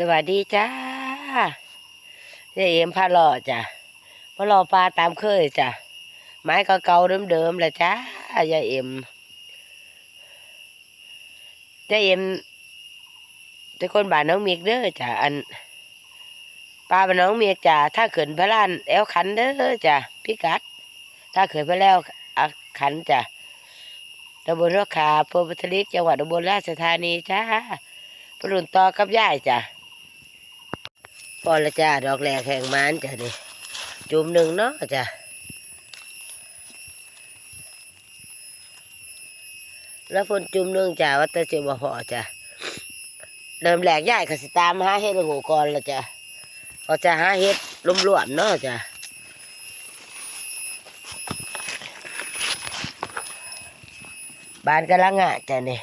สวัสดีจ้าเจเอ็มพาหล่อจ้ะพาหล่อปลาตามเคยจ้ะไม้เก่าๆเดิมๆแหละจ้ายายเอ็มยายเอ็มเป็นคนบ้านน้องเมียกเด้อจ้ะอันปลาบ้านน้องเมียกจ้ะถ้าเขินพระลานแอวขันเด้อจ้ะพี่กัด ถ้าเขินพระแล้วขันจ้ะตำบลรักขาอำเภอปัทลิกจังหวัดอุบลราชธานีจ้าปรุนต่อกับยายจ้ะ พอละจ้าดอกแรกแห่งมานจ้ะนี่จุ่มหนึ่งเนาะจ้ะแล้วฝนจุ่มหนึ่งจ้ะว่าแตะเจ็บบ่พอจ้ะเริ่มแหลกย่ายก็สิตามหาเฮ็ดละโงูก่อนละจ้ะก็จะหาเฮ็ดรวมๆเนาะจ้ะบานกำลังอะจ้ะนี่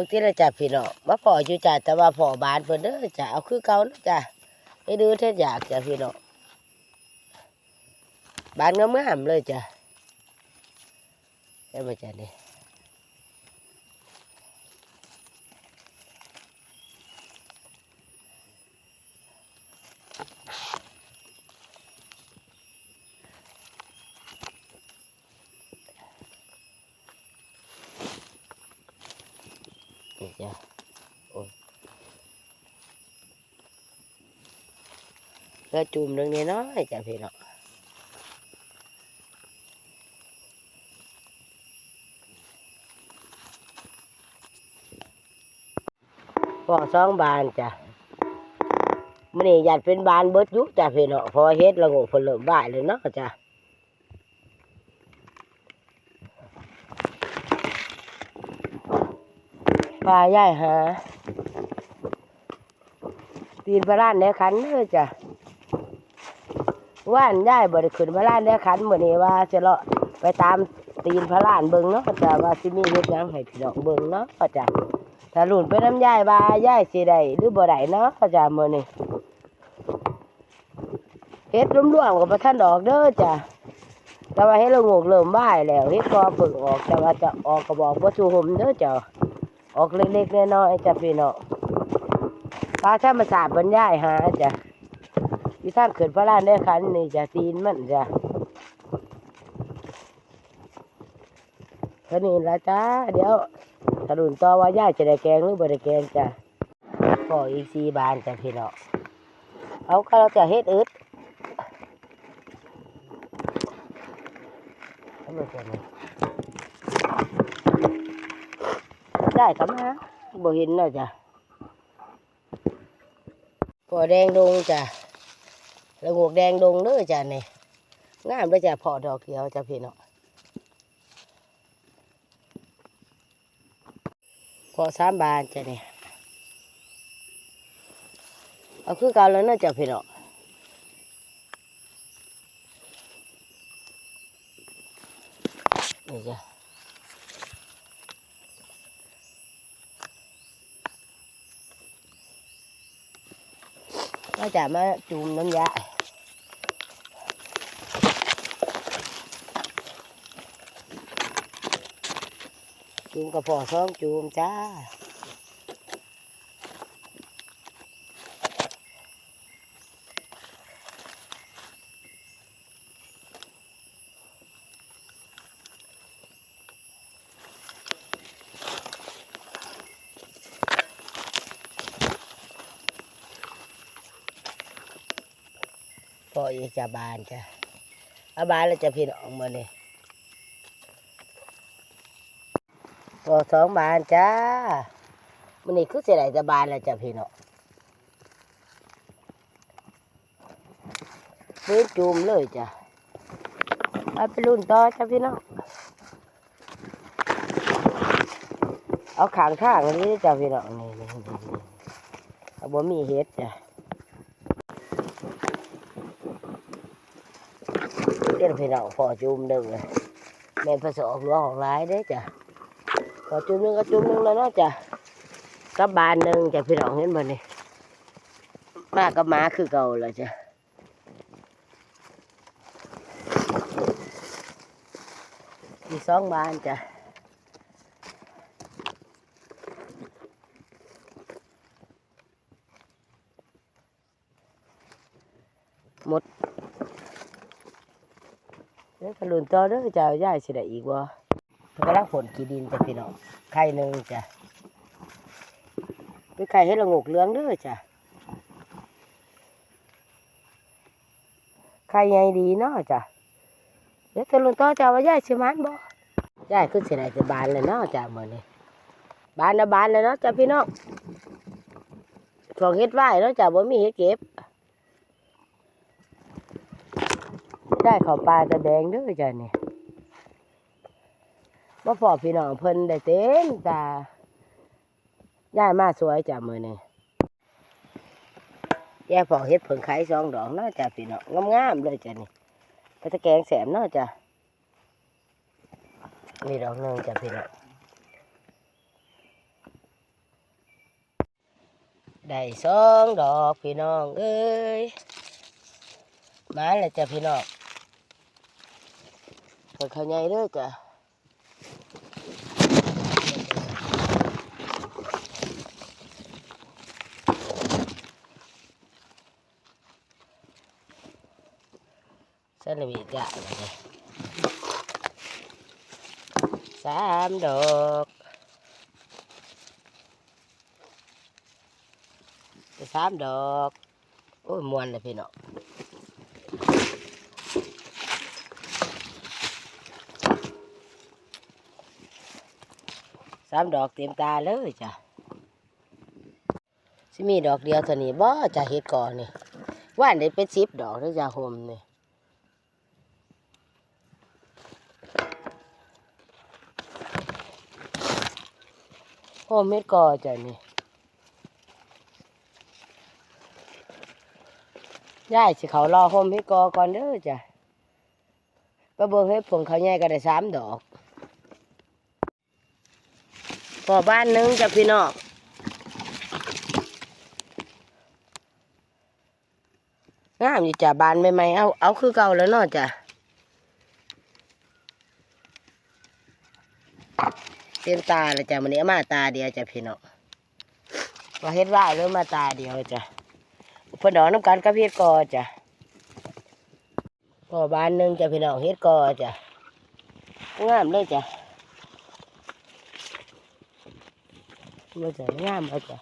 บางทีเราจะพี่น้องมาพออยู่จ้ะแต่ว่าพอบานเพิ่นเด้อจ้ะเอาคือเก่านะจ้ะให้ดูเท่อยากจ้ะพี่น้องบานงามๆเลยจ้ะได้มาจ้ะนี่ ล้วจุ่มหนึ่งนิดน้อยจ้ะพี่น้องพอสองบานจ้ะมันนี่อยากเป็นบานเบิดยุจ้ะพี่น้องพอเฮ็ดละงูเพนเริ่มบ่ายเลยเนาะจ้ะปลาย่ายหาตีนพระล้านแนขันเด้อจ้ะ ว่านย่ายบ่ได้ขึ้นพระล้านแนขันมื้อนี้ว่าจะเลาะไปตามตีนพระล้านเบิ่งเนาะจะว่าสิมีเฮ็ดหยังให้พี่น้องเบิ่งเนาะก็จะถ้าหลุนไปน้ำย่ายว่าย่ายสิได้หรือบ่ได้เนาะก็จ้ะมื้อนี้เฮ็ดรวมๆกับบ่ทันออกเด้อจ้ะแต่ว่าเฮ็ดละงกเริ่มบ่ายแล้วเฮ็ดก็เพิ่งออกแต่ว่าจะออกก็บอกบ่ชูห่มเด้อจ้ะออกเล็กๆน้อยๆจ้ะพี่น้องปลาธรรมศาสตร์บรรยายหาจ้ะ อยู่ทางเขื่อนพระรานได้คันนี่จะตีนมันจ้ะแค่นี้ละจ้าเดี๋ยวถลุนต่อว่าย่าจะได้แกงหรือบ่ได้แกงจ้ะพออีกสี่บานจ้ะพี่น้องเอาก็เราจะเฮ็ดอึดได้ครับมาบ่เห็นเนาะจ้ะพอแดงดงจ้ะ แล้วงวกแดงดงเด้อจ้ะนี่งามเด้อจ้ะพอดอกเขียวจ้ะพี่น้องพอสามบานจ้ะนี่เอาคือเก่าแล้วเนาะจ้ะพี่น้องนี่จ้ะ ก็จะมาจุ่มน้ำยาจุ่มกระเพาะท้องจุ่มจ้า จะบานจ้ะอาบานแล้วจะพี่น้องมาเนี่ยพอสองบานจ้ามันนี่คือเสียดายจะบานแล้วจ้ะพี่น้องเล่นจูมเลยจ้ะเอาไปรุ่นต่อจ้ะพี่น้องเอาขางข้างอันนี้จ้ะพี่น้องนี่นี่นี่นี่เอาบ่มีเฮ็ดจ้ะ เจ้า พี่น้องพอจุ่มหนึ่งเลยแม่ผสมหัวของร้ายเด้จ้ะพอจุ่มหนึ่งก็จุ่มหนึ่งแล้วเนาะจ้ะกับบานหนึ่งจ้ะพี่น้องเห็นบ่นี่มากับมาคือเก่าแล้วจ้ะอีสองบานจ้ะหมด เดี๋ยวกระลุนต่อเด้อจะย่ายสิได้อีกบ่มันกำลังผลกีดินจ้ะพี่น้องไข่หนึ่งจ้ะไปไข่ให้ละงกเหลืองเด้อจ้ะไข่ใหญ่ดีเนาะจ้ะเดี๋ยวตะลุนต่อจะว่าย่ายสิมันบ่ย่ายขึ้นสิได้จะบานเลยเนาะจ้ะมื้อนี้บานนะบานเลยเนาะจ้ะพี่น้องช่วงเฮ็ดไว้เนาะจ้ะบ่มีเฮ็ดเก็บ ได้เขาปลาตะแดงเด้อจ้ะนี่บ่พอพี่น้องเพิ่นได้เต็มจ้ะย่ายมาสวยจ้ะมือนี้ย่ายพอเฮ็ดเพิ่งไข่สองดอกเนาะจ้ะพี่น้องงามๆเลยจ้ะนี่ไปตะแกงแสมเนาะจ้ะนี่ดอกหนึงจ้ะพี่น้องได้สองดอกพี่น้องเอ้ยมาแล้วจ้ะพี่น้อง เปิดข้าวใหญ่เด้อจ้ะสนวิจ้ะนี่ สามดอกเลยพี่น้องสามต็มตาเลยจ้ะสิมีดอกเดียวเท่านี้บ่จะเฮ็ดก่อนนี่ว่านได้เป็นสิบดอกแล้วจะโฮมนี่โฮมเม็ดกอจ้ะนี่ย่ายสิเขารอโฮมเม็ดกอก่อนเด้อจ้ะไปเบิ่งให้ผงเขาใหญ่ก็ได้สามดอก พอบ้านหนึงจะพี่น้องงามอยู่จ้ะบานใหม่ๆเอาเอาคือเก่าแล้วเนาะจ้ะเต็มตาเลยจ้ะมันนี้มาตาเดียวจ้ะพี่น้องว่าเฮ็ดว่าเริ่มาตาเดียวจ้ะเพิ่นดอกน้ำกันกับเฮ็ดกอจ้ะพอบ้านหนึงจ้ะพี่น้องเฮ็ดกอจ้ะงามเลยจ้ะ มาจ้ะงามเลยจ้ะ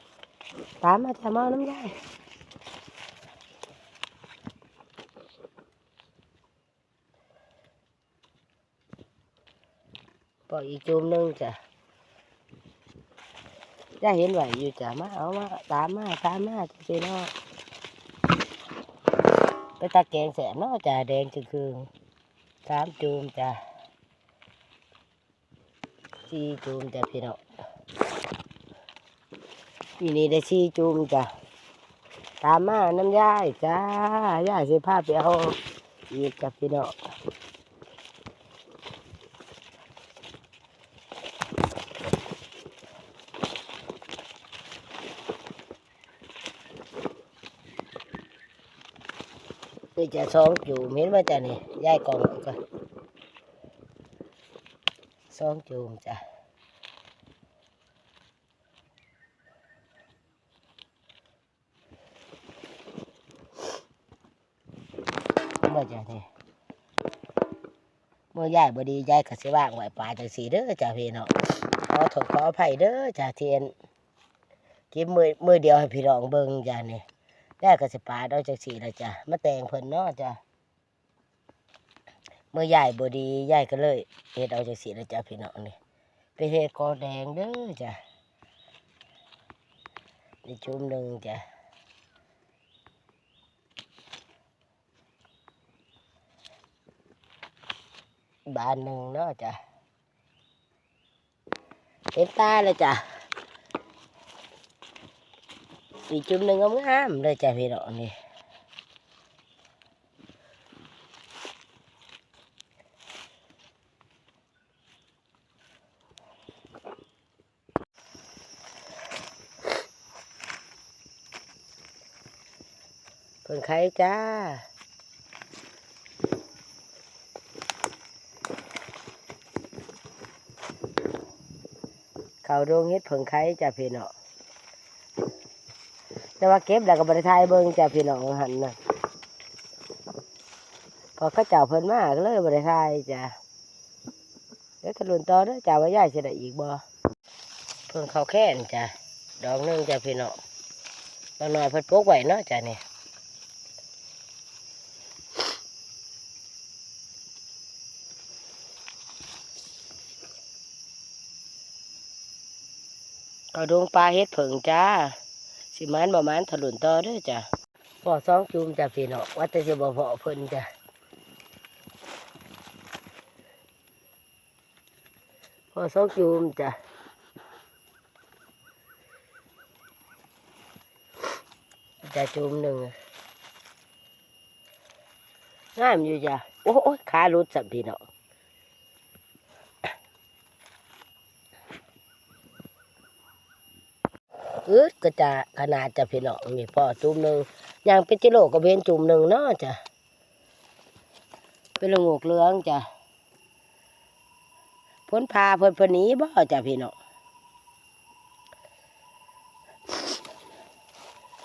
ตามมาจ้ะมาเอาน้ำยายปล่อยอีกจุ่มหนึงจ้ะย่าเห็นไหวอยู่จ้ะมาเอามาตามมาตามมาจะพี่น้อไปตาแกงแสบเนาะจ้ะแดงจึงคือสามจุ่มจ้ะสี่จุ่มจ้ะพี่น้อง ปีนี้ได้สี่จุ่มจ้ะตามมาน้ำย่ายจ้าย่าสิพาไปเอาอีกจ้ะพี่น้องนี่จะสองจูมเห็นไหมจ้ะนี่ยายกองก็สองจูมจ้ะเมื่อจ้ะนี่เมื่อ ยายบดียายกสิว่างไหวปลาจังสีเด้อจ้ะพี่น้องขอโทษขออภัยเด้อจ้ะเทียนกินมือมือเดียวให้พี่น้องเบิ่งจ้ะนี่ได้กสิปาดเอาจากสีแล้วจ้ะมาแต่งเพิ่นเนาะจ้ะเมื่อใหญ่บดีใหญ่ก็เลยเฮ็ดเอาจากสีแล้วจ้ะพี่น้องนี่ไปเฮ็ดกอแดงเด้อจ้ะนี่ชุมหนึ่งจ้ะบา นหนึ่งเนาะจ้ะเต็มตาเลยจ้ะอีกจุ่มหนึ่งงามๆ เขาเขาดงเฮ็ดเผิงไข่จ้ะพี่น้องแต่ว่าเก็บแล้วก็บริทายเบิ่งจ้ะพี่น้องหันนะพอเขาเจ้าเพิ่นมากเลยบริทายจ้ะเดี๋ยวทะลุนต่อเด้อจ้าว่าย่ายสิได้อีกบ่เพิ่งเขาแค้นจ้ะดอกหนึงจ้ะพี่น้องบางหน่อยเพิ่นปลูกไว้เนาะจ้ะนี่ เอาดวงปลาเฮ็ดเผิงจ้า สิมานประมาณถลุนต่อเด้วยจ้ะพอสองจูมจ้ะพี่น้องว่าแต่จะบ่พอเพิ่นจ้ะพอสองจูมจ้ะจะจูมหนึ่งง่ายมอยู่จ้ะโอ้ยขาหลุดสัมพี่น้อง อืดก็จะขนาดจะพี่น้องนี่พอจุ่มหนึ่งอย่างเป็นจิโลก็เป็นจุ่มหนึ่งเนาะจ้ะเป็นละงูกเหลืองจ้ะพ้นพาเพิ่นพนี้บ่จ้ะพี่น้อง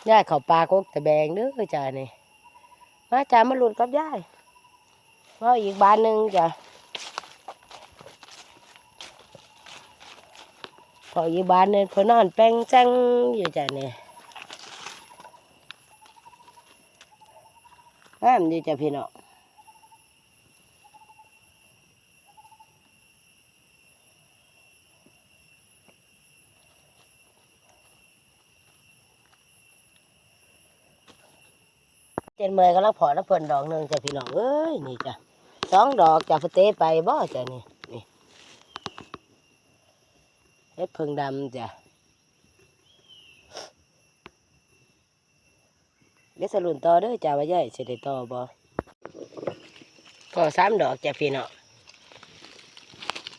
ยายเขาปลากกตะแบงเด้อจ้ะนี่มาจ้ะมาหลุดกับยายมาะอีกบานหนึ่งจ้ะ พออยู่บ้านเนี่ยพอนอนแป้งจังอยู่จ้ะเนี่ยงามดีจ้ะพี่น้องเจนเมย์ก็ลังพอแล้วเพิ่นดอกหนึ่งจ้ะพี่น้องเอ้ยนี่จ้ะสองดอกจ้ะพเตะไปบ่จ้ะนี่นี่ เฮ็ดเพิงดำจ้ะเดี๋ยวสรุนต่อเด้อจ้าว่าใหญ่สิได้ต่อบ่ก็สามดอกจ้ะพี่น้อง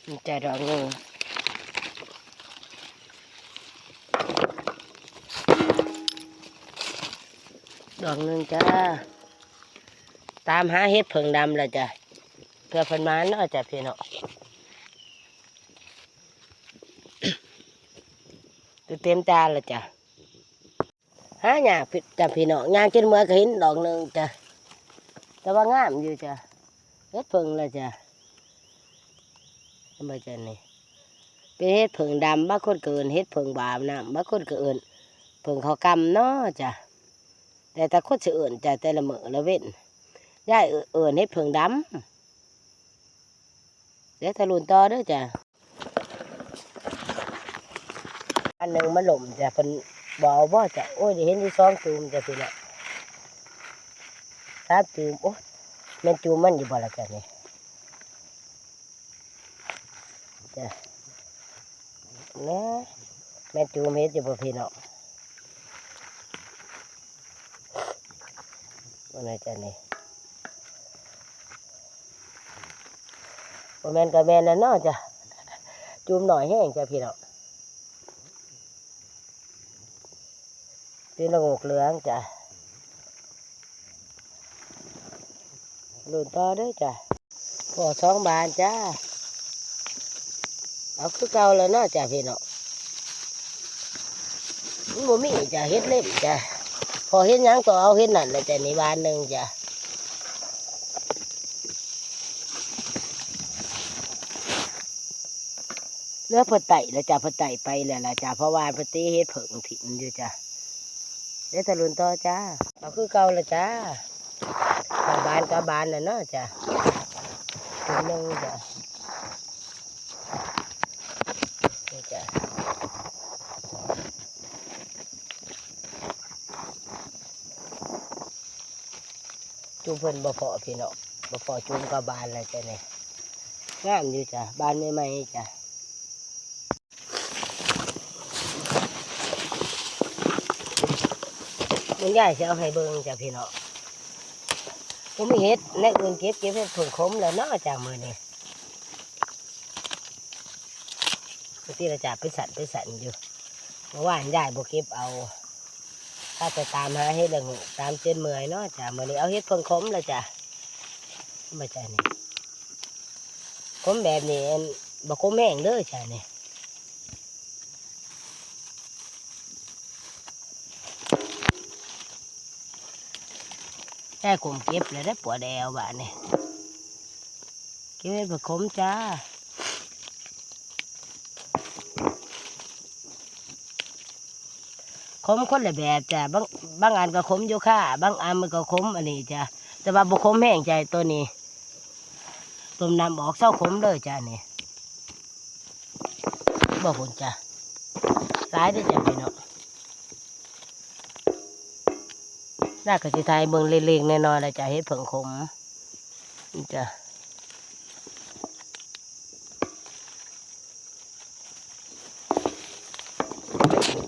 นี่จ้ะดอกหนึงดอกหนึงจ้าตามหาเฮ็ดเพิงดำแล้วจ้ะเพื่อเพิ่นมาเนาะจ้ะพี่น้อ ตัวเต็มจานละจ้ะหาหยากผิดจ้ะพี่น้องยางจนเมื่อก็เห็นดอกหนึ่งจ้ะแต่ว่างามอยู่จ้ะเฮ็ดเพิ่งละจ้ะทำไมจ้ะนี่เป็นเฮ็ดเพิ่งดำบางคนเกินเฮ็ดเพิ่งบามน้ำบางคนก็เอินเพิ่งเขากำเนาะจ้ะแต่แต่คนสิเอินจ้ะแต่ละเมื้อละเว้นย่ายเอินเฮ็ดเพิ่งดำเดี๋ยวทะลุนต่อเด้อจ้ะ อันหนึ่งมันหล่มจ้ะเป็นบอาบ่จ้ะโอ้ยได้เห็นที่สองจูมจ้ะพี่น้องสามจูมโอ้ยแม่นจูมมันอยู่บ่ละจ้ะนี่จ้ะนะแม่นจูมเฮ็ดอยู่บ่พี่น้องว่าไงจ้ะนี่บ่แม่นก็แม่นแล้วเนาะจ้ะจูมหน่อยแห้งจ้ะพี่น้อง เป็นละงกเหลืองจ้ะลุ่นต่อด้วยจ้ะพอสองบานจ้าเอาคือเก่าแล้วเนาะจ้ะพี่น้องมันบ่มีจ้ะเฮ็ดเล่มจ้ะพอเฮ็ดยังก็เอาเฮ็ดนั่นแหละจ้ะนี่บานหนึ่งจ้ะเลือกเพนไต่แล้วจ้ะเพนไต่ไปแล้วล่ะจ้ะเพราะว่าเพนตีเฮ็ดเผิงถิ่นอยู่จ้ะ เดี๋ยวตะลุนต่อจ้าเอาคือเก่าละจ้าชาบานกับบานน่ะเนาะจ้ะถึงหนึงจ้ะนี่จ้ะจูเพิ่นบ่พอพี่น้องบ่พอจูมกับบานเลยจ้ะเนี่ยงามอยู่จ้ะบานใหม่ๆจ้ะ มันใหญ่จะเอาให้เบิ่งจ้ะพี่น้องผมมีเห็ดและอื่นเก็บเก็บเห็ดผงขมแล้วเนาะจากมือนี่บางทีเราจะไปสั่นไปสั่นอยู่เมื่อวานยายบเก็บเอาถ้าจะตามหาเห็ดละงูตามเจนเมื่อยเนาะจ้ะมือนี้เอาเห็ดผงขมแล้วจ้ะมาจ้ะนี่ขมแบบนี้บอกขมแห้งเด้อจ้ะนี่ แค่กลุ่มเก็บเลยได้ปวดแอวบ้านนี่เก็บให้ประคมจ้าขมคนละแบบจ้ะบางบางอันก็ขมอยู่ค่ะบางอันมันก็ขมอันนี้จ้ะแต่ว่าบุขมแห้งใจตัวนี้ต้มน้ำออกเศร้าขมเลยจ้ะนี่บอกคุณจ้ะร้ายเด้จ้ะพี่น้อง น่ากสิไทยเบิ่งเล็กๆแน้อยๆแล้วจ้ะเฮ็ดผงขมจ้ะ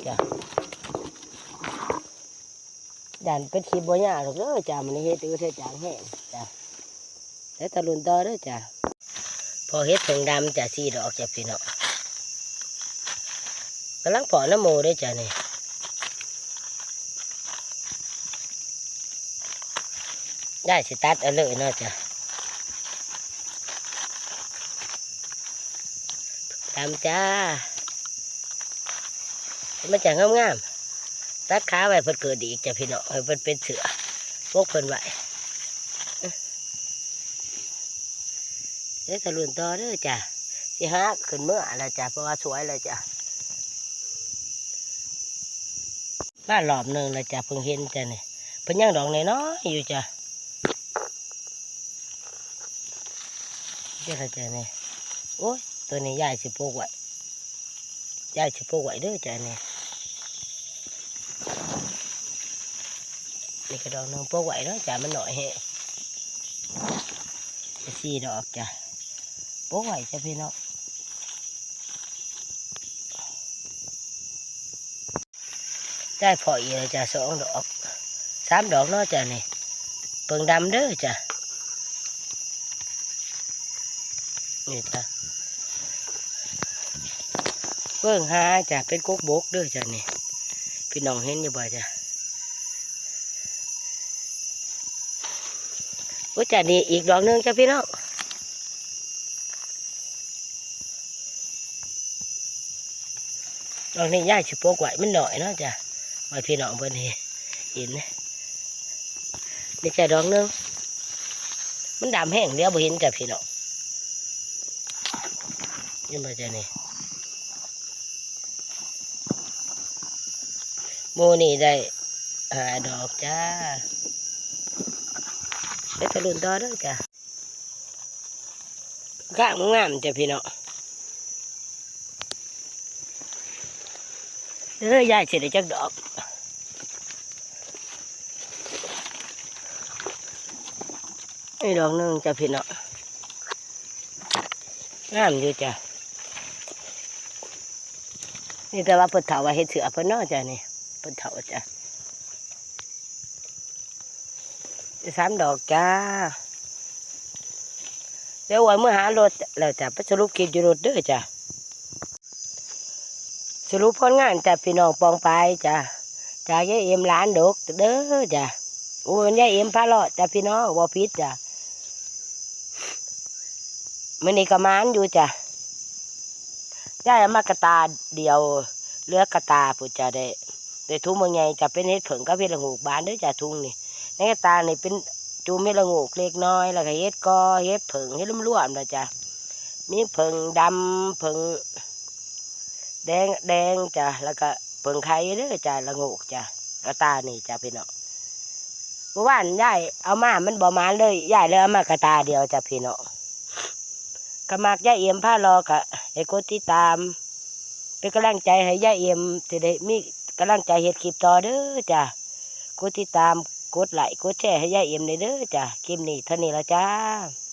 จ้ะดันเป็นขีบัวยาหรอกเด้อจ้ามันเฮ็ดตือเท่จางแห้งจ้ะแล้วตะลุนต่อเด้อจ้ะพอเฮ็ดเพิ่งดำจ้ะสีดอกจ้ะพี่น้องกำลังเพอน้ำโมเด้จ้ะนี่ย ได้สิตัดเอาเลยเนาะจ้ะดำจ้ามันจะงามๆตัดขาไว้เพิ่นเกิดอีกจ้ะพี่น้องให้เพิ่นเป็นเสือพวกเพิ่นไว้เดี๋ยวตะลุนต่อเด้อจ้ะสิฮะขึ้นเมื่อแล้วจ้ะเพราะว่าสวยเลยจ้ะบ้านหลอมหนึ่งแล้วจ้ะเพิ่งเห็นจ้ะเนี่ยเพิ่นยังดอกน้อยๆอยู่จ้ะ เจ้าค่ะจ้ะนี่โอ้ยตัวนี้ยายสิปลูกไว้ยายสิปลูกไว้เด้อจ้ะนี่นี่ก็ดอกนึงโป๊กไหวเนาะจ้ะมันหน่อยแฮะจะสี่ดอกจ้ะโป๊กไหวจ้ะพี่น้องได้พออีกแล้วจ้ะสองดอกสามดอกเนาะจ้ะนี่เปิงดำเด้อจ้ะ นี่จ้ะเบิ่งหาจ้ะเป็นกกบกเด้อจ้ะนี่พี่น้องเห็นอยู่บ่จ้ะโอ้จ้ะนี่อีกดอกหนึงจ้ะพี่น้องดอกนี้ย่ายสิโปกไหวมันหน่อยเนาะจ้ะไว้พี่น้องเพิ่นเห็นนนะนี่จ้ะดอกหนึงมันดำแห้งเดี๋ยวบ่เห็นจ้ะพี่น้อง นี่มาจ้ะนี่โมนี่ได้หาดอกจ้าไปตะลุนต่อเด้อจ้ะข้างงามจ้ะพี่น้องเด้อยายเสิได้จักดอกนี่ดอกนึงจ้ะพี่น้องงามอยู่จ้ะ นี่แต่ว่าพิ่นเถาว่าเฮ็ดเสือเพิ่นเนาะจ้ะนี่เพิ่นเถาจ้ะสามดอกจ้าเดี๋ยวไว้เมื่อหารถแล้วจ้ะไปสรุปคลิปอยู่รถเด้อจ้ะสรุปผลงานจ้ะพี่น้องปองไปจ้ะจ้ายายเอ็มหลานดกเด้อจ้ะโอ้ยายเอ็มพาเลาะจ้ะพี่น้องบ่ผิดจ้ะมื้อนี้ก็มานอยู่จ้ะ ยายเอามากระตาเดียวเลือกระตาพุจ้ะได้ได้ทุ่งมือไงจะเป็นเฮ็ดเผิงกับเฮ็ดละงูบานเด้อจ้ะทุ่งนี่ในกระตานี่เป็นจูเม็ดละงูเล็กน้อยแล้วก็เฮ็ดกอเฮ็ดผึ่งเฮ็ดลุ่มร่วมๆนะจ๊ะมีผึ่งดำผึ่งแดงแดงจ้ะแล้วก็ผึ่งไข่เด้อจ้ะละงูจ้ะกระตานี่จ้ะพี่น้องเมื่อวานยายเอามา มันบ่มาเลยยายเลยเอามากระตาเดียวจ้ะพี่น้องก็มากยายเอี่ยมผ้ารอกะ ให้กดติดตาม เป็นกำลังใจให้ยายเอี่ยมจะได้มีกำลังใจเห็ดคลิปต่อเด้อจ้ะกดติดตามกดไลค์กดแชร์ให้ยายเอ็มเลยเด้อจ้ะคลิปนี้เท่านี้ละจ้า